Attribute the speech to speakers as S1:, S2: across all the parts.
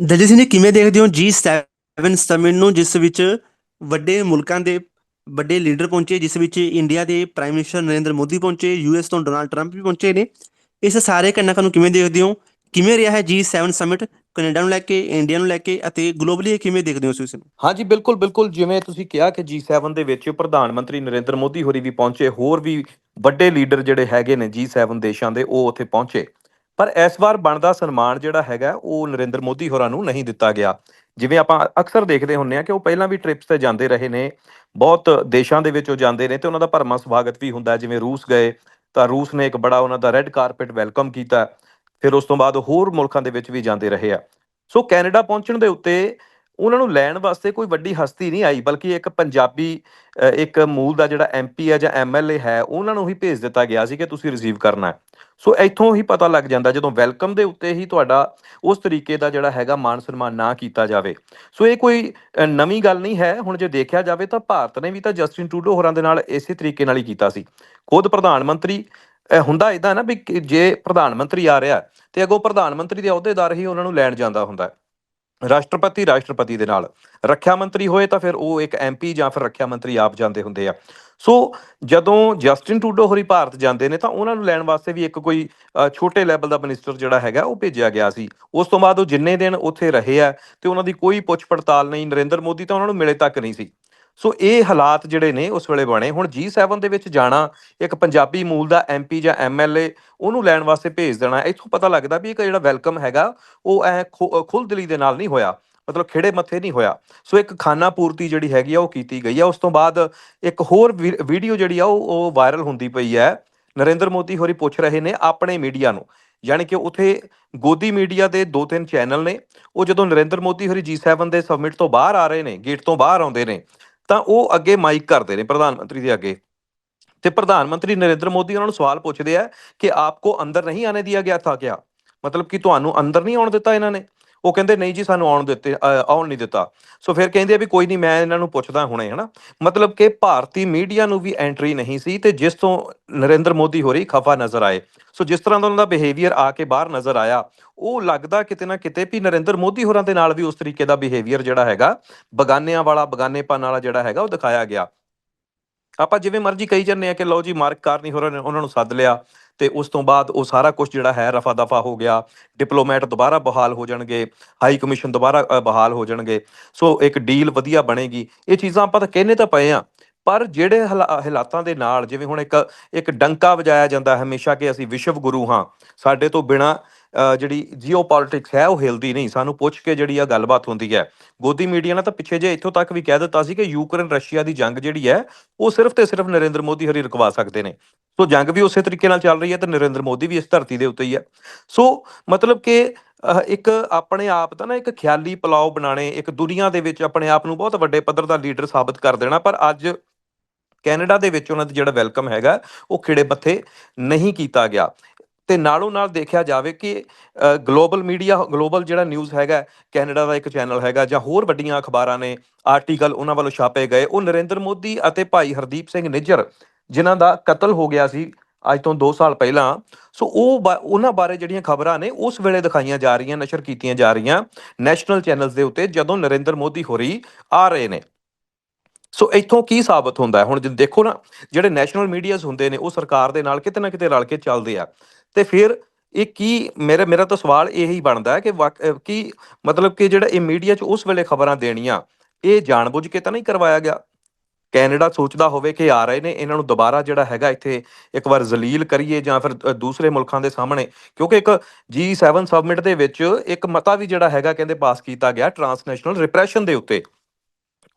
S1: ਦਲਜੀਤ ਸਿੰਘ ਜੀ, ਕਿਵੇਂ ਦੇਖਦੇ ਹੋ G7 ਸਮਿਟ ਨੂੰ, ਜਿਸ ਵਿੱਚ ਵੱਡੇ ਮੁਲਕਾਂ ਦੇ ਵੱਡੇ ਲੀਡਰ ਪਹੁੰਚੇ, ਜਿਸ ਵਿੱਚ ਇੰਡੀਆ ਦੇ ਪ੍ਰਾਈਮ ਮਿਨਿਸਟਰ ਨਰਿੰਦਰ ਮੋਦੀ ਪਹੁੰਚੇ ਯੂਐਸ ਤੋਂ ਡੋਨਾਲਡ ਟਰੰਪ ਵੀ ਪਹੁੰਚੇ ਨੇ? ਇਸ ਸਾਰੇ ਘਟਨਾਕ੍ਰਮ ਨੂੰ ਕਿਵੇਂ ਦੇਖਦੇ ਹੋ? ਕਿਵੇਂ ਰਿਹਾ ਹੈ G7 ਸਮਿਟ ਕੈਨੇਡਾ ਨੂੰ ਲੈ ਕੇ ਇੰਡੀਆ ਨੂੰ ਲੈ ਕੇ ਅਤੇ ਗਲੋਬਲੀ ਕਿਵੇਂ ਦੇਖਦੇ ਹੋ ਤੁਸੀਂ ਇਸ ਨੂੰ?
S2: ਹਾਂਜੀ, ਬਿਲਕੁਲ ਬਿਲਕੁਲ। ਜਿਵੇਂ ਤੁਸੀਂ ਕਿਹਾ ਕਿ G7 ਦੇ ਵਿੱਚ ਪ੍ਰਧਾਨ ਮੰਤਰੀ ਨਰਿੰਦਰ ਮੋਦੀ ਹੋਰੀ ਵੀ ਪਹੁੰਚੇ, ਹੋਰ ਵੀ ਵੱਡੇ ਲੀਡਰ ਜਿਹੜੇ ਹੈਗੇ ਨੇ G7 ਦੇਸ਼ਾਂ ਦੇ, ਉਹ ਉੱਥੇ ਪਹੁੰਚੇ। ਪਰ ਇਸ ਵਾਰ ਬਣਦਾ ਸਨਮਾਨ ਜਿਹੜਾ ਹੈਗਾ, ਉਹ ਨਰਿੰਦਰ ਮੋਦੀ ਹੋਰਾਂ ਨੂੰ ਨਹੀਂ ਦਿੱਤਾ ਗਿਆ। ਜਿਵੇਂ ਆਪਾਂ ਅਕਸਰ ਦੇਖਦੇ ਹੁੰਨੇ ਆ ਕਿ ਉਹ ਪਹਿਲਾਂ ਵੀ ਟ੍ਰਿਪਸ ਤੇ ਜਾਂਦੇ ਰਹੇ ਨੇ, ਬਹੁਤ ਦੇਸ਼ਾਂ ਦੇ ਵਿੱਚ ਉਹ ਜਾਂਦੇ ਨੇ ਤੇ ਉਹਨਾਂ ਦਾ ਭਰਮਾ ਸਵਾਗਤ ਵੀ ਹੁੰਦਾ ਜਿਵੇਂ ਰੂਸ ਗਏ, ਤਾਂ ਰੂਸ ਨੇ ਇੱਕ ਬੜਾ ਉਹਨਾਂ ਦਾ ਰੈੱਡ ਕਾਰਪੇਟ ਵੈਲਕਮ ਕੀਤਾ, ਫਿਰ ਉਸ ਤੋਂ ਬਾਅਦ ਹੋਰ ਮੁਲਕਾਂ ਦੇ ਵਿੱਚ ਵੀ ਜਾਂਦੇ ਰਹੇ ਆ। ਸੋ ਕੈਨੇਡਾ ਪਹੁੰਚਣ ਦੇ ਉੱਤੇ ਉਹਨਾਂ ਨੂੰ ਲੈਣ ਵਾਸਤੇ ਕੋਈ ਵੱਡੀ ਹਸਤੀ ਨਹੀਂ ਆਈ, ਬਲਕਿ ਇੱਕ ਪੰਜਾਬੀ ਇੱਕ ਮੂਲ ਦਾ ਜਿਹੜਾ ਐਮਪੀ ਹੈ ਜਾਂ ਐਮਐਲਏ ਹੈ, ਉਹਨਾਂ ਨੂੰ ਹੀ ਭੇਜ ਦਿੱਤਾ ਗਿਆ ਸੀ ਕਿ ਤੁਸੀਂ ਰਿਸੀਵ ਕਰਨਾ ਹੈ। ਸੋ ਇੱਥੋਂ ਹੀ ਪਤਾ ਲੱਗ ਜਾਂਦਾ ਜਦੋਂ ਵੈਲਕਮ ਦੇ ਉੱਤੇ ਹੀ ਤੁਹਾਡਾ ਉਸ ਤਰੀਕੇ ਦਾ ਜਿਹੜਾ ਹੈਗਾ ਮਾਨ ਸਨਮਾਨ ਨਾ ਕੀਤਾ ਜਾਵੇ। ਸੋ ਇਹ ਕੋਈ ਨਵੀਂ ਗੱਲ ਨਹੀਂ ਹੈ। ਹੁਣ ਜੇ ਦੇਖਿਆ ਜਾਵੇ ਤਾਂ ਭਾਰਤ ਨੇ ਵੀ ਤਾਂ ਜਸਟਿਨ ਟਰੂਡੋ ਹੋਰਾਂ ਦੇ ਨਾਲ ਇਸੇ ਤਰੀਕੇ ਨਾਲ ਹੀ ਕੀਤਾ ਸੀ। ਖੁਦ ਪ੍ਰਧਾਨ ਮੰਤਰੀ ਹੁੰਦਾ ਇਦਾਂ ਨਾ ਵੀ ਕਿ ਜੇ ਪ੍ਰਧਾਨ ਮੰਤਰੀ ਆ ਰਿਹਾ ਤੇ ਅੱਗੋਂ ਪ੍ਰਧਾਨ ਮੰਤਰੀ ਦੇ ਅਹੁਦੇਦਾਰ ਹੀ ਉਹਨਾਂ ਨੂੰ ਲੈਣ ਜਾਂਦਾ ਹੁੰਦਾ ਰਾਸ਼ਟਰਪਤੀ ਰਾਸ਼ਟਰਪਤੀ ਦੇ ਨਾਲ ਰੱਖਿਆ ਮੰਤਰੀ ਹੋਏ ਤਾਂ ਫਿਰ ਉਹ ਇੱਕ ਐਮਪੀ ਜਾਂ ਫਿਰ ਰੱਖਿਆ ਮੰਤਰੀ ਆਪ ਜਾਂਦੇ ਹੁੰਦੇ ਆ। ਸੋ ਜਦੋਂ ਜਸਟਿਨ ਟੂਡੋ ਹੋਰੀ ਭਾਰਤ ਜਾਂਦੇ ਨੇ ਤਾਂ ਉਹਨਾਂ ਨੂੰ ਲੈਣ ਵਾਸਤੇ ਵੀ ਇੱਕ ਕੋਈ ਛੋਟੇ ਲੈਵਲ ਦਾ ਮਿਨਿਸਟਰ ਜਿਹੜਾ ਹੈਗਾ ਉਹ ਭੇਜਿਆ ਗਿਆ ਸੀ। ਉਸ ਤੋਂ ਬਾਅਦ ਉਹ ਜਿੰਨੇ ਦਿਨ ਉੱਥੇ ਰਹੇ ਆ ਤੇ ਉਹਨਾਂ ਦੀ ਕੋਈ ਪੁੱਛ ਪੜਤਾਲ ਨਹੀਂ, ਨਰਿੰਦਰ ਮੋਦੀ ਤਾਂ ਉਹਨਾਂ ਨੂੰ ਮਿਲੇ ਤੱਕ ਨਹੀਂ ਸੀ। ਸੋ ਇਹ ਹਾਲਾਤ ਜਿਹੜੇ ਨੇ ਉਸ ਵੇਲੇ ਬਣੇ। ਹੁਣ G7 ਦੇ ਵਿੱਚ ਜਾਣਾ, ਇੱਕ ਪੰਜਾਬੀ ਮੂਲ ਦਾ ਐਮਪੀ ਜਾਂ ਐਮਐਲਏ ਉਹਨੂੰ ਲੈਣ ਵਾਸਤੇ ਭੇਜ ਦੇਣਾ। ਇੱਥੋਂ ਪਤਾ ਲੱਗਦਾ ਵੀ ਇਹ ਜਿਹੜਾ ਵੈਲਕਮ ਹੈਗਾ, ਉਹ ਐ ਖੁੱਲਦਿਲੀ ਦੇ ਨਾਲ ਨਹੀਂ ਹੋਇਆ। ਮਤਲਬ ਖੇੜੇ ਮੱਥੇ ਨਹੀਂ ਹੋਇਆ। ਸੋ ਇੱਕ ਖਾਨਾ ਪੂਰਤੀ ਜਿਹੜੀ ਹੈਗੀ ਆ, ਉਹ ਕੀਤੀ ਗਈ ਆ। ਉਸ ਤੋਂ ਬਾਅਦ ਇੱਕ ਹੋਰ ਵੀ- ਵੀਡੀਓ ਜਿਹੜੀ ਆ, ਉਹ ਉਹ ਵਾਇਰਲ ਹੁੰਦੀ ਪਈ ਹੈ ਨਰਿੰਦਰ ਮੋਦੀ ਹੋਰੀ ਪੁੱਛ ਰਹੇ ਨੇ ਆਪਣੇ ਮੀਡੀਆ ਨੂੰ। ਯਾਨੀ ਕਿ ਉਥੇ ਗੋਦੀ ਮੀਡੀਆ ਦੇ ਦੋ ਤਿੰਨ ਚੈਨਲ ਨੇ। ਉਹ ਜਦੋਂ ਨਰਿੰਦਰ ਮੋਦੀ ਹੋਰੀ G7 ਦੇ ਸਬਮਿਟ ਤੋਂ ਬਾਹਰ ਆ ਰਹੇ ਨੇ ਗੇਟ ਤੋਂ ਬਾਹਰ ਆਉਂਦੇ ਨੇ ਤਾਂ ਉਹ ਅੱਗੇ ਮਾਈਕ ਕਰਦੇ ਨੇ ਪ੍ਰਧਾਨ ਮੰਤਰੀ ਦੇ ਅੱਗੇ। ਤੇ ਪ੍ਰਧਾਨ ਮੰਤਰੀ ਨਰਿੰਦਰ ਮੋਦੀ ਉਹਨਾਂ ਨੂੰ ਸਵਾਲ ਪੁੱਛਦੇ ਆ ਕਿ ਆਪਕੋ ਅੰਦਰ ਨਹੀਂ ਆਨੇ ਦਿਆ ਗਿਆ ਥਾ ਕਿਆ? ਮਤਲਬ ਕਿ ਤੁਹਾਨੂੰ ਅੰਦਰ ਨਹੀਂ ਆਉਣ ਦਿੱਤਾ ਇਹਨਾਂ ਨੇ। ਉਹ ਕਹਿੰਦੇ, ਨਹੀਂ ਜੀ, ਸਾਨੂੰ ਆਉਣ ਦਿੱਤੇ ਆਉਣ ਨਹੀਂ ਦਿੱਤਾ। ਸੋ ਫਿਰ ਕਹਿੰਦੇ ਆ ਵੀ ਕੋਈ ਨਹੀਂ, ਮੈਂ ਇਹਨਾਂ ਨੂੰ ਪੁੱਛਦਾ ਹੁਣੇ, ਹਨਾ? ਮਤਲਬ ਕਿ ਭਾਰਤੀ ਮੀਡੀਆ ਨੂੰ ਵੀ ਐਂਟਰੀ ਨਹੀਂ ਸੀ ਤੇ ਜਿਸ ਤੋਂ ਨਰਿੰਦਰ ਮੋਦੀ ਹੋਰੀ ਖਫਾ ਨਜ਼ਰ ਆਏ। ਸੋ ਜਿਸ ਤਰ੍ਹਾਂ ਦਾ ਉਹਨਾਂ ਦਾ ਬਿਹੇਵੀਅਰ ਆ ਕੇ ਬਾਹਰ ਨਜ਼ਰ ਆਇਆ, ਉਹ ਲੱਗਦਾ ਕਿਤੇ ਨਾ ਕਿਤੇ ਵੀ ਨਰਿੰਦਰ ਮੋਦੀ ਹੋਰਾਂ ਦੇ ਨਾਲ ਵੀ ਉਸ ਤਰੀਕੇ ਦਾ ਬਿਹੇਵੀਅਰ ਜਿਹੜਾ ਹੈਗਾ, ਬਗਾਨਿਆਂ ਵਾਲਾ, ਬਗਾਨੇਪਨ ਵਾਲਾ ਜਿਹੜਾ ਹੈਗਾ, ਉਹ ਦਿਖਾਇਆ ਗਿਆ। ਆਪਾਂ ਜਿਵੇਂ ਮਰਜ਼ੀ ਕਹੀ ਜਾਂਦੇ ਆ ਕਿ ਲਓ ਜੀ ਮਾਰਕ ਕਾਰਨੀ ਹੋਰਾਂ ਨੇ ਉਹਨਾਂ ਨੂੰ ਸੱਦ ਲਿਆ ਤੇ ਉਸ ਤੋਂ ਬਾਅਦ ਉਹ ਸਾਰਾ ਕੁਝ ਜਿਹੜਾ ਹੈ ਰਫਾ ਦਫਾ ਹੋ ਗਿਆ, ਡਿਪਲੋਮੈਟ ਦੁਬਾਰਾ ਬਹਾਲ ਹੋ ਜਾਣਗੇ, ਹਾਈ ਕਮਿਸ਼ਨ ਦੁਬਾਰਾ ਬਹਾਲ ਹੋ ਜਾਣਗੇ, ਸੋ ਇੱਕ ਡੀਲ ਵਧੀਆ ਬਣੇਗੀ। ਇਹ ਚੀਜ਼ਾਂ ਆਪਾਂ ਤਾਂ ਕਹਿੰਨੇ ਤਾਂ ਪਏ ਆ ਪਰ ਜਿਹੜੇ ਹਾਲਾ- ਹਾਲਾਤਾਂ ਦੇ ਨਾਲ ਜਿਵੇਂ ਹੁਣ ਇੱਕ ਇੱਕ ਡੰਕਾ ਵਜਾਇਆ ਜਾਂਦਾ ਹਮੇਸ਼ਾ ਕਿ ਅਸੀਂ ਵਿਸ਼ਵ ਗੁਰੂ ਹਾਂ, ਸਾਡੇ ਤੋਂ ਬਿਨਾ ਜਿਹੜੀ ਜੀਓਪੋਲਿਟਿਕਸ ਹੈ, ਉਹ ਹਿਲਦੀ ਨਹੀਂ। ਸਾਨੂੰ ਪੁੱਛ ਕੇ ਜਿਹੜੀ ਆ ਗੱਲਬਾਤ ਹੁੰਦੀ ਹੈ। ਗੋਦੀ ਮੀਡੀਆ ਨੇ ਤਾਂ ਪਿੱਛੇ ਜੇ ਇੱਥੋਂ ਤੱਕ ਵੀ ਕਹਿ ਦਿੱਤਾ ਸੀ ਕਿ ਯੂਕਰੇਨ, ਰਸ਼ੀਆ ਦੀ ਜੰਗ ਜਿਹੜੀ ਹੈ, ਉਹ ਸਿਰਫ ਤੇ ਸਿਰਫ ਨਰਿੰਦਰ ਮੋਦੀ ਹਰੀ ਰੁਕਵਾ ਸਕਦੇ ਨੇ। ਸੋ ਜੰਗ ਵੀ ਉਸੇ ਤਰੀਕੇ ਨਾਲ ਚੱਲ ਰਹੀ ਹੈ ਤੇ ਨਰਿੰਦਰ ਮੋਦੀ ਵੀ ਇਸ ਧਰਤੀ ਦੇ ਉੱਤੇ ਹੀ ਹੈ। ਸੋ ਮਤਲਬ ਕਿ ਇੱਕ ਆਪਣੇ ਆਪ ਦਾ ਨਾ ਇੱਕ ਖਿਆਲੀ ਪਲਾਓ ਬਣਾਣੇ ਇੱਕ ਦੁਨੀਆ ਦੇ ਵਿੱਚ ਆਪਣੇ ਆਪ ਨੂੰ ਬਹੁਤ ਵੱਡੇ ਪੱਧਰ ਦਾ ਲੀਡਰ ਸਾਬਤ ਕਰ ਦੇਣਾ, ਪਰ ਅੱਜ ਕੈਨੇਡਾ ਦੇ ਵਿੱਚ ਉਹਨਾਂ ਦਾ ਜਿਹੜਾ ਵੈਲਕਮ ਹੈਗਾ, ਉਹ ਖਿੜੇ ਮੱਥੇ ਨਹੀਂ ਕੀਤਾ ਗਿਆ। ਤੇ ਨਾਲੋਂ ਨਾਲ ਦੇਖਿਆ ਜਾਵੇ ਕਿ ਗਲੋਬਲ ਮੀਡੀਆ, ਗਲੋਬਲ ਜਿਹੜਾ ਨਿਊਜ਼ ਹੈਗਾ, ਕੈਨੇਡਾ ਦਾ ਇੱਕ ਚੈਨਲ ਹੈਗਾ ਜਾਂ ਹੋਰ ਵੱਡੀਆਂ ਅਖਬਾਰਾਂ ਨੇ, ਆਰਟੀਕਲ ਉਹਨਾਂ ਵੱਲੋਂ ਛਾਪੇ ਗਏ, ਉਹ ਨਰਿੰਦਰ ਮੋਦੀ ਅਤੇ ਭਾਈ ਹਰਦੀਪ ਸਿੰਘ ਨਿੱਜਰ, ਜਿਨ੍ਹਾਂ ਦਾ ਕਤਲ ਹੋ ਗਿਆ ਸੀ ਅੱਜ ਤੋਂ 2 ਸਾਲ ਪਹਿਲਾਂ, ਸੋ ਉਹ ਬਾ- ਉਹਨਾਂ ਬਾਰੇ ਜਿਹੜੀਆਂ ਖਬਰਾਂ ਨੇ, ਉਸ ਵੇਲੇ ਦਿਖਾਈਆਂ ਜਾ ਰਹੀਆਂ, ਨਸ਼ਰ ਕੀਤੀਆਂ ਜਾ ਰਹੀਆਂ ਨੈਸ਼ਨਲ ਚੈਨਲਸ ਦੇ ਉੱਤੇ, ਜਦੋਂ ਨਰਿੰਦਰ ਮੋਦੀ ਹੋਰੀ ਆ ਰਹੇ ਨੇ। ਸੋ ਇੱਥੋਂ ਕੀ ਸਾਬਤ ਹੁੰਦਾ ਹੈ? ਹੁਣ ਜੇ ਦੇਖੋ ਨਾ, ਜਿਹੜੇ ਨੈਸ਼ਨਲ ਮੀਡੀਆਜ਼ ਹੁੰਦੇ ਨੇ, ਉਹ ਸਰਕਾਰ ਦੇ ਨਾਲ ਕਿਤੇ ਨਾ ਕਿਤੇ ਰਲ ਕੇ ਚੱਲਦੇ ਆ। ਤੇ ਫਿਰ ਇਹ ਕੀ ਮੇਰੇ, ਮੇਰਾ ਤਾਂ ਸਵਾਲ ਇਹੀ ਬਣਦਾ ਹੈ ਕਿ ਵਾਕ- ਕੀ ਮਤਲਬ ਕਿ ਜਿਹੜਾ ਇਹ ਮੀਡੀਆ 'ਚ ਉਸ ਵੇਲੇ ਖਬਰਾਂ ਦੇਣੀਆਂ, ਇਹ ਜਾਣਬੁੱਝ ਕੇ ਤਾਂ ਨਹੀਂ ਕਰਵਾਇਆ ਗਿਆ? ਕੈਨੇਡਾ ਸੋਚਦਾ ਹੋਵੇ ਕਿ ਆ ਰਹੇ ਨੇ, ਇਹਨਾਂ ਨੂੰ ਦੁਬਾਰਾ ਜਿਹੜਾ ਹੈਗਾ ਇੱਥੇ ਇੱਕ ਵਾਰ ਜ਼ਲੀਲ ਕਰੀਏ ਜਾਂ ਫਿਰ ਦੂਸਰੇ ਮੁਲਕਾਂ ਦੇ ਸਾਹਮਣੇ। ਕਿਉਂਕਿ ਇੱਕ G7 ਸਬਮਿਟ ਦੇ ਵਿੱਚ ਇੱਕ ਮਤਾ ਵੀ ਜਿਹੜਾ ਹੈਗਾ ਕਹਿੰਦੇ ਪਾਸ ਕੀਤਾ ਗਿਆ ਟਰਾਂਸਨੈਸ਼ਨਲ ਰਿਪਰੈਸ਼ਨ ਦੇ ਉੱਤੇ।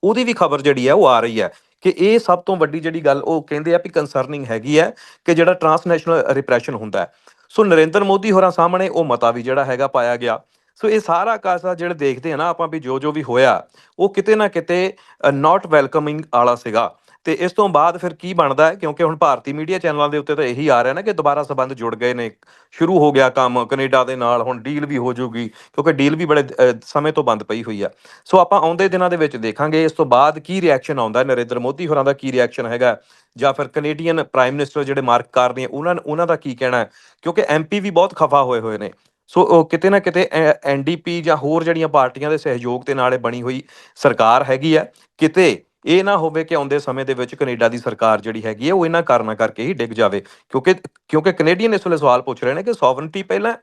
S2: ਉਹਦੀ ਵੀ ਖਬਰ ਜਿਹੜੀ ਹੈ ਉਹ ਆ ਰਹੀ ਹੈ ਕਿ ਇਹ ਸਭ ਤੋਂ ਵੱਡੀ ਜਿਹੜੀ ਗੱਲ ਉਹ ਕਹਿੰਦੇ ਆ ਵੀ ਕੰਸਰਨਿੰਗ ਹੈਗੀ ਹੈ ਕਿ ਜਿਹੜਾ ਟਰਾਂਸਨੈਸ਼ਨਲ ਰਿਪਰੈਸ਼ਨ ਹੁੰਦਾ ਹੈ। ਸੋ ਨਰਿੰਦਰ ਮੋਦੀ ਹੋਰਾਂ ਸਾਹਮਣੇ ਉਹ ਮਤਾ ਵੀ ਜਿਹੜਾ ਹੈਗਾ ਪਾਇਆ ਗਿਆ। ਸੋ ਇਹ ਸਾਰਾ ਕਾਸਾ ਜਿਹੜੇ ਦੇਖਦੇ ਆ ਨਾ ਆਪਾਂ ਵੀ ਜੋ ਜੋ ਵੀ ਹੋਇਆ, ਉਹ ਕਿਤੇ ਨਾ ਕਿਤੇ ਨਾਟ ਵੈਲਕਮਿੰਗ ਵਾਲਾ ਸੀਗਾ। ਤੇ ਇਸ ਤੋਂ ਬਾਅਦ ਫਿਰ ਕੀ ਬਣਦਾ ਹੈ? ਕਿਉਂਕਿ ਹੁਣ ਭਾਰਤੀ ਮੀਡੀਆ ਚੈਨਲਾਂ ਦੇ ਉੱਤੇ ਤਾਂ ਇਹੀ ਆ ਰਿਹਾ ਨਾ ਕਿ ਦੁਬਾਰਾ ਸਬੰਧ ਜੁੜ ਗਏ ਨੇ। ਸ਼ੁਰੂ ਹੋ ਗਿਆ ਕੰਮ ਕੈਨੇਡਾ ਦੇ ਨਾਲ, ਹੁਣ ਡੀਲ ਵੀ ਹੋ ਜਾਊਗੀ ਕਿਉਂਕਿ ਡੀਲ ਵੀ ਬੜੇ ਸਮੇਂ ਤੋਂ ਬੰਦ ਪਈ ਹੋਈ ਆ। ਸੋ ਆਪਾਂ ਆਉਂਦੇ ਦਿਨਾਂ ਦੇ ਵਿੱਚ ਦੇਖਾਂਗੇ, ਇਸ ਤੋਂ ਬਾਅਦ ਕੀ ਰਿਐਕਸ਼ਨ ਆਉਂਦਾ ਨਰਿੰਦਰ ਮੋਦੀ ਹੋਰਾਂ ਦਾ ਕੀ ਰਿਐਕਸ਼ਨ ਹੈਗਾ? ਜਾਂ ਫਿਰ ਕੈਨੇਡੀਅਨ ਪ੍ਰਾਈਮ ਮਿਨਿਸਟਰ ਜਿਹੜੇ ਮਾਰਕ ਕਾਰ ਨੇ, ਉਹਨਾਂ ਉਹਨਾਂ ਦਾ ਕੀ ਕਹਿਣਾ ਹੈ? ਕਿਉਂਕਿ ਐਮਪੀ ਵੀ ਬਹੁਤ ਖਫਾ ਹੋਏ ਹੋਏ ਨੇ। ਸੋ ਉਹ ਕਿਤੇ ਨਾ ਕਿਤੇ ਐਨਡੀਪੀ ਜਾਂ ਹੋਰ ਜਿਹੜੀਆਂ ਪਾਰਟੀਆਂ ਦੇ ਸਹਿਯੋਗ ਦੇ ਨਾਲ ਇਹ ਬਣੀ ਹੋਈ ਸਰਕਾਰ ਹੈਗੀ ਆ। ਕਿਤੇ ਇਹ ਨਾ ਹੋਵੇ ਕਿ ਆਉਂਦੇ ਸਮੇਂ ਦੇ ਵਿੱਚ ਕੈਨੇਡਾ ਦੀ ਸਰਕਾਰ ਜਿਹੜੀ ਹੈਗੀ ਹੈ, ਉਹ ਇਹਨਾਂ ਕਾਰਨਾਂ ਕਰਕੇ ਹੀ ਡਿੱਗ ਜਾਵੇ। ਕਿਉਂਕਿ ਕਿਉਂਕਿ ਕੈਨੇਡੀਅਨ ਇਸ ਵੇਲੇ ਸਵਾਲ ਪੁੱਛ ਰਹੇ ਨੇ ਕਿ ਸੋਵਰਨਟੀ ਪਹਿਲਾਂ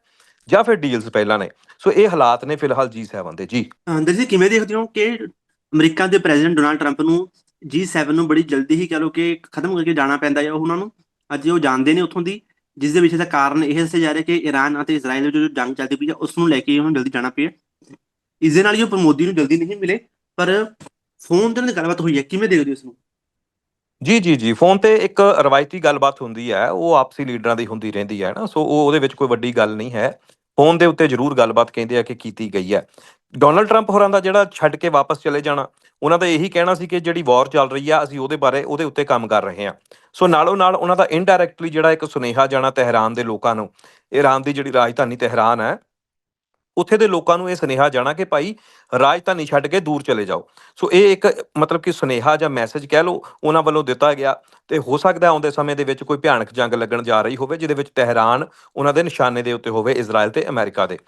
S2: ਜਾਂ ਫਿਰ ਡੀਲਸ ਪਹਿਲਾਂ ਨੇ। ਸੋ ਇਹ ਹਾਲਾਤ ਨੇ ਫਿਲਹਾਲ G7 ਦੇ। ਜੀ।
S1: ਅੰਦਰ ਜੀ ਕਿਵੇਂ ਦੇਖਦੇ ਹੋ ਕਿ ਅਮਰੀਕਾ ਦੇ ਪ੍ਰੈਜ਼ੀਡੈਂਟ ਡੋਨਾਲਡ ਟਰੰਪ ਨੂੰ G7 ਨੂੰ ਬੜੀ ਜਲਦੀ ਹੀ ਕਹ ਲੋ ਕਿ ਖਤਮ ਕਰਕੇ ਜਾਣਾ ਪੈਂਦਾ ਹੈ ਉਹਨਾਂ ਨੂੰ? ਅੱਜ ਉਹ ਜਾਣਦੇ ਨੇ ਉੱਥੋਂ ਦੀ, ਜਿਸ ਦੇ ਵਿੱਚ ਦਾ ਕਾਰਨ ਇਹ ਦੱਸਿਆ ਜਾ ਰਿਹਾ ਕਿ ਈਰਾਨ ਅਤੇ ਇਜ਼ਰਾਈਲ ਵਿੱਚ ਜੋ ਜੰਗ ਚੱਲਦੀ ਪਈ ਹੈ, ਉਸ ਨੂੰ ਲੈ ਕੇ ਉਹਨਾਂ ਨੂੰ ਜਲਦੀ ਜਾਣਾ ਪਿਆ। ਇਸ ਦੇ ਨਾਲ ਹੀ ਉਹ ਮੋਦੀ ਨੂੰ ਜਲਦੀ ਨਹੀਂ ਮਿਲੇ, ਪਰ ਫੋਨ ਤੇ ਉਹਨਾਂ ਦੀ ਗੱਲਬਾਤ ਹੋਈ ਹੈ? ਕਿਵੇਂ ਦੇਖਦੇ ਹੋ ਇਸ ਨੂੰ?
S2: ਜੀ ਜੀ ਜੀ। ਫੋਨ ਤੇ ਇੱਕ ਰਵਾਇਤੀ ਗੱਲਬਾਤ ਹੁੰਦੀ ਹੈ। ਉਹ ਆਪਸੀ ਲੀਡਰਾਂ ਦੀ ਹੁੰਦੀ ਰਹਿੰਦੀ ਹੈ ਨਾ। ਸੋ ਉਹ ਉਹਦੇ ਵਿੱਚ ਕੋਈ ਵੱਡੀ ਗੱਲ ਨਹੀਂ ਹੈ। ਫੋਨ ਦੇ ਉੱਤੇ ਜ਼ਰੂਰ ਗੱਲਬਾਤ ਕਹਿੰਦੇ ਆ ਕਿ ਕੀਤੀ ਗਈ ਹੈ। ਡੋਨਲਡ ਟਰੰਪ ਹੋਰਾਂ ਦਾ ਜਿਹੜਾ ਛੱਡ ਕੇ ਵਾਪਸ ਚਲੇ ਜਾਣਾ, ਉਹਨਾਂ ਦਾ ਇਹੀ ਕਹਿਣਾ ਸੀ ਕਿ ਜਿਹੜੀ ਵਾਰ ਚੱਲ ਰਹੀ ਆ, ਅਸੀਂ ਉਹਦੇ ਬਾਰੇ, ਉਹਦੇ ਉੱਤੇ ਕੰਮ ਕਰ ਰਹੇ ਹਾਂ। ਸੋ ਨਾਲੋਂ ਨਾਲ ਉਹਨਾਂ ਦਾ ਇਨਡਾਇਰੈਕਟਲੀ ਜਿਹੜਾ ਇੱਕ ਸੁਨੇਹਾ ਜਾਣਾ ਤਹਿਰਾਨ ਦੇ ਲੋਕਾਂ ਨੂੰ ਇਰਾਨ ਦੀ ਜਿਹੜੀ ਰਾਜਧਾਨੀ ਤਹਿਰਾਨ ਹੈ ਉੱਥੇ ਦੇ ਲੋਕਾਂ ਨੂੰ ਇਹ ਸੁਨੇਹਾ ਜਾਣਾ ਕਿ ਭਾਈ ਰਾਜਧਾਨੀ ਛੱਡ ਕੇ ਦੂਰ ਚਲੇ ਜਾਓ। ਸੋ ਇਹ ਇੱਕ ਮਤਲਬ ਕਿ ਸੁਨੇਹਾ ਜਾਂ ਮੈਸੇਜ ਕਹਿ ਲਓ ਉਹਨਾਂ ਵੱਲੋਂ ਦਿੱਤਾ ਗਿਆ ਤੇ ਹੋ ਸਕਦਾ ਆਉਂਦੇ ਸਮੇਂ ਦੇ ਵਿੱਚ ਕੋਈ ਭਿਆਨਕ ਜੰਗ ਲੱਗਣ ਜਾ ਰਹੀ ਹੋਵੇ ਜਿਹਦੇ ਵਿੱਚ ਤਹਿਰਾਨ ਉਹਨਾਂ ਦੇ ਨਿਸ਼ਾਨੇ ਦੇ ਉੱਤੇ ਹੋਵੇ ਇਜ਼ਰਾਈਲ ਤੇ ਅਮਰੀਕਾ ਦੇ।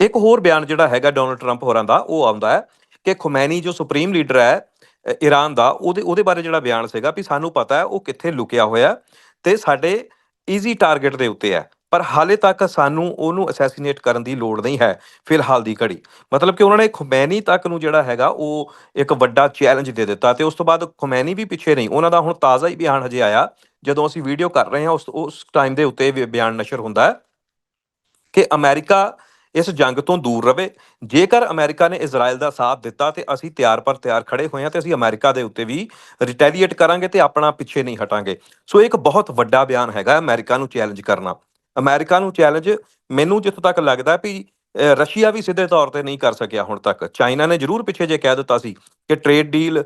S2: ਇੱਕ ਹੋਰ ਬਿਆਨ ਜਿਹੜਾ ਹੈਗਾ ਡੋਨਲਡ ਟਰੰਪ ਹੋਰਾਂ ਦਾ ਉਹ ਆਉਂਦਾ ਹੈ ਕਿ ਖੁਮੈਨੀ ਜੋ ਸੁਪਰੀਮ ਲੀਡਰ ਹੈ ਅ, ਈਰਾਨ ਦਾ ਉਹਦੇ ਉਹਦੇ ਬਾਰੇ ਜਿਹੜਾ ਬਿਆਨ ਸੀਗਾ ਵੀ ਸਾਨੂੰ ਪਤਾ ਹੈ ਉਹ ਕਿੱਥੇ ਲੁਕਿਆ ਹੋਇਆ ਤੇ ਸਾਡੇ ਈਜ਼ੀ ਟਾਰਗੇਟ ਦੇ ਉੱਤੇ ਹੈ। ਪਰ ਹਾਲੇ ਤੱਕ ਸਾਨੂੰ ਉਹਨੂੰ ਅਸੈਸੀਨੇਟ ਕਰਨ ਦੀ ਲੋੜ ਨਹੀਂ ਹੈ, ਫਿਲਹਾਲ ਦੀ ਘੜੀ। ਮਤਲਬ ਕਿ ਉਹਨਾਂ ਨੇ ਖੁਮੈਨੀ ਤੱਕ ਨੂੰ ਜਿਹੜਾ ਹੈਗਾ, ਉਹ ਇੱਕ ਵੱਡਾ ਚੈਲੰਜ ਦੇ ਦਿੱਤਾ ਤੇ ਉਸ ਤੋਂ ਬਾਅਦ ਖੁਮੈਨੀ ਵੀ ਪਿੱਛੇ ਨਹੀਂ। ਉਹਨਾਂ ਦਾ ਹੁਣ ਤਾਜ਼ਾ ਹੀ ਬਿਆਨ ਹਜੇ ਆਇਆ। ਜਦੋਂ ਅਸੀਂ ਵੀਡੀਓ ਕਰ ਰਹੇ ਹਾਂ, ਉਸ ਉਸ ਟਾਈਮ ਦੇ ਉੱਤੇ ਵੀ ਬਿਆਨ ਨਸ਼ਰ ਹੁੰਦਾ ਹੈ ਕਿ ਅਮਰੀਕਾ ਇਸ ਜੰਗ ਤੋਂ ਦੂਰ ਰਵੇ। ਜੇਕਰ ਅਮਰੀਕਾ ਨੇ ਇਜ਼ਰਾਈਲ ਦਾ ਸਾਥ ਦਿੱਤਾ ਤੇ ਅਸੀਂ ਤਿਆਰ ਪਰ ਤਿਆਰ ਖੜੇ ਹੋਏ ਹਾਂ ਤੇ ਅਸੀਂ ਅਮਰੀਕਾ ਦੇ ਉੱਤੇ ਵੀ ਰਿਟੈਲੀਏਟ ਕਰਾਂਗੇ ਤੇ ਆਪਣਾ ਪਿੱਛੇ ਨਹੀਂ ਹਟਾਂਗੇ। ਸੋ ਇੱਕ ਬਹੁਤ ਵੱਡਾ ਬਿਆਨ ਹੈਗਾ ਅਮਰੀਕਾ ਨੂੰ ਚੈਲੰਜ ਕਰਨਾ। ਅਮਰੀਕਾ ਨੂੰ ਚੈਲੰਜ ਮੈਨੂੰ ਜਿੱਥੋਂ ਤੱਕ ਲੱਗਦਾ ਵੀ ਰਸ਼ੀਆ ਵੀ ਸਿੱਧੇ ਤੌਰ ਤੇ ਨਹੀਂ ਕਰ ਸਕਿਆ ਹੁਣ ਤੱਕ। ਚਾਈਨਾ ਨੇ ਜ਼ਰੂਰ ਪਿੱਛੇ ਜੇ ਕਹਿ ਦਿੱਤਾ ਸੀ ਕਿ ਟ੍ਰੇਡ ਡੀਲ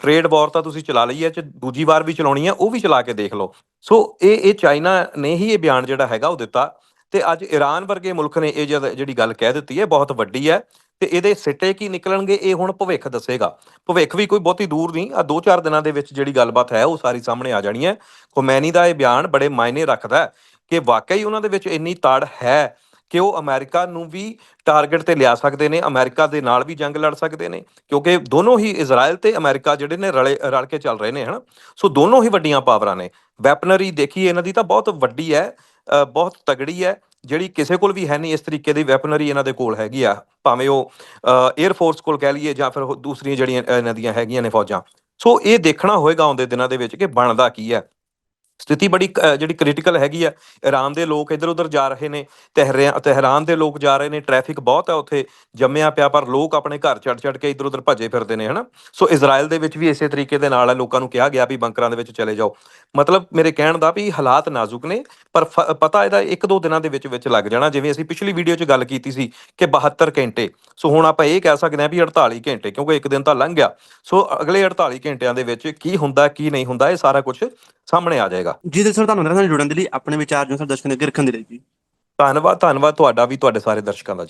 S2: ਟ੍ਰੇਡ ਵਾਰ ਤਾਂ ਤੁਸੀਂ ਚਲਾ ਲਈ ਹੈ, ਚ ਦੂਜੀ ਵਾਰ ਵੀ ਚਲਾਉਣੀ ਹੈ, ਉਹ ਵੀ ਚਲਾ ਕੇ ਦੇਖ ਲਓ। ਸੋ ਇਹ ਇਹ ਚਾਈਨਾ ਨੇ ਹੀ ਇਹ ਬਿਆਨ ਜਿਹੜਾ ਹੈਗਾ ਉਹ ਦਿੱਤਾ। ਤੇ ਅੱਜ ਈਰਾਨ ਵਰਗੇ ਮੁਲਕ ਨੇ ਇਹ ਜਿਹੜੀ ਗੱਲ ਕਹਿ ਦਿੱਤੀ ਹੈ, ਬਹੁਤ ਵੱਡੀ ਹੈ। ਤੇ ਇਹਦੇ ਸਿੱਟੇ ਕੀ ਨਿਕਲਣਗੇ, ਇਹ ਹੁਣ ਭਵਿੱਖ ਦੱਸੇਗਾ। ਭਵਿੱਖ ਵੀ ਕੋਈ ਬਹੁਤੀ ਦੂਰ ਨਹੀਂ ਆ 2-4 ਦਿਨਾਂ ਦੇ ਵਿੱਚ ਜਿਹੜੀ ਗੱਲਬਾਤ ਹੈ, ਉਹ ਸਾਰੀ ਸਾਹਮਣੇ ਆ ਜਾਣੀ ਹੈ। ਖੁਮੈਨੀ ਦਾ ਇਹ ਬਿਆਨ ਬੜੇ ਮਾਇਨੇ ਰੱਖਦਾ ਕਿ ਵਾਕਈ ਉਹਨਾਂ ਦੇ ਵਿੱਚ ਇੰਨੀ ਤਾੜ ਹੈ ਕਿ ਉਹ ਅਮਰੀਕਾ ਨੂੰ ਵੀ ਟਾਰਗੇਟ ਤੇ ਲਿਆ ਸਕਦੇ ਨੇ, ਅਮਰੀਕਾ ਦੇ ਨਾਲ ਵੀ ਜੰਗ ਲੜ ਸਕਦੇ ਨੇ, ਕਿਉਂਕਿ ਦੋਨੋਂ ਹੀ ਇਜ਼ਰਾਈਲ ਤੇ ਅਮਰੀਕਾ ਜਿਹੜੇ ਨੇ ਰਲੇ, ਰਲ ਕੇ ਚੱਲ ਰਹੇ ਨੇ, ਹਨਾ? ਸੋ ਦੋਨੋਂ ਹੀ ਵੱਡੀਆਂ ਪਾਵਰਾਂ ਨੇ। ਵੈਪਨਰੀ ਦੇਖੀਏ, ਇਹਨਾਂ ਦੀ ਤਾਂ ਬਹੁਤ ਵੱਡੀ ਹੈ ਬਹੁਤ ਤਗੜੀ ਹੈ, ਜਿਹੜੀ ਕਿਸੇ ਕੋਲ ਵੀ ਹੈ ਨਹੀਂ, ਇਸ ਤਰੀਕੇ ਦੀ ਵੈਪਨਰੀ ਇਹਨਾਂ ਦੇ ਕੋਲ ਹੈਗੀ ਆ, ਭਾਵੇਂ ਉਹ 에ਅਰ ਫੋਰਸ ਕੋਲ ਕਹਿ ਲਈਏ ਜਾਂ ਫਿਰ ਦੂਸਰੀਆਂ ਜਿਹੜੀਆਂ ਇਹਨਾਂ ਦੀਆਂ ਹੈਗੀਆਂ ਨੇ ਫੌਜਾਂ। ਸੋ ਇਹ ਦੇਖਣਾ ਹੋਏਗਾ ਆਉਂਦੇ ਦਿਨਾਂ ਦੇ ਵਿੱਚ ਕਿ ਬਣਦਾ ਕੀ ਹੈ। ਸਥਿਤੀ ਬੜੀ ਜਿਹੜੀ ਕ੍ਰਿਟੀਕਲ ਹੈਗੀ ਆ। ਇਰਾਨ ਦੇ ਲੋਕ ਇੱਧਰ ਉੱਧਰ ਜਾ ਰਹੇ ਨੇ ਤਹਿਰਾਂ ਤਹਿਰਾਨ ਦੇ ਲੋਕ ਜਾ ਰਹੇ ਨੇ ਟ੍ਰੈਫਿਕ ਬਹੁਤ ਹੈ ਉੱਥੇ, ਜੰਮਿਆ ਪਿਆ, ਪਰ ਲੋਕ ਆਪਣੇ ਘਰ ਛੱਡ ਛੱਡ ਕੇ ਇੱਧਰ ਉੱਧਰ ਭੱਜੇ ਫਿਰਦੇ ਨੇ, ਹਨਾ। ਸੋ ਇਜ਼ਰਾਈਲ ਦੇ ਵਿੱਚ ਵੀ ਇਸੇ ਤਰੀਕੇ ਦੇ ਨਾਲ ਹੈ ਲੋਕਾਂ ਨੂੰ ਕਿਹਾ ਗਿਆ ਵੀ ਬੰਕਰਾਂ ਦੇ ਵਿੱਚ ਚਲੇ ਜਾਓ। ਮਤਲਬ ਮੇਰੇ ਕਹਿਣ ਦਾ ਵੀ ਹਾਲਾਤ ਨਾਜ਼ੁਕ ਨੇ, ਪਰ ਫ- ਪਤਾ ਇਹਦਾ ਇੱਕ ਦੋ ਦਿਨਾਂ ਦੇ ਵਿੱਚ ਵਿੱਚ ਲੱਗ ਜਾਣਾ, ਜਿਵੇਂ ਅਸੀਂ ਪਿਛਲੀ ਵੀਡੀਓ 'ਚ ਗੱਲ ਕੀਤੀ ਸੀ ਕਿ 72 ਘੰਟੇ। ਸੋ ਹੁਣ ਆਪਾਂ ਇਹ ਕਹਿ ਸਕਦੇ ਹਾਂ ਵੀ 48 ਘੰਟੇ, ਕਿਉਂਕਿ ਇੱਕ ਦਿਨ ਤਾਂ ਲੰਘ ਗਿਆ। ਸੋ ਅਗਲੇ 48 ਘੰਟਿਆਂ ਦੇ ਵਿੱਚ ਕੀ ਹੁੰਦਾ, ਕੀ ਨਹੀਂ ਹੁੰਦਾ, ਇਹ ਸਾਰਾ ਕੁਝ ਸਾਹਮਣੇ ਆ ਜਾਏਗਾ।
S1: ਜੀ ਦਿਲ ਸਰ ਤੁਹਾਨੂੰ ਨਾਲ ਜੁੜਨ ਦੇ ਲਈ ਆਪਣੇ ਵਿਚਾਰ ਜੋ ਸਰ ਦਰਸ਼ਕਾਂ ਦੇ ਅੱਗੇ ਰੱਖਣ ਦੇ ਲਈ ਜੀ।
S2: ਧੰਨਵਾਦ ਧੰਨਵਾਦ ਤੁਹਾਡਾ ਵੀ ਤੁਹਾਡੇ ਸਾਰੇ ਦਰਸ਼ਕਾਂ ਦਾ ਜੀ।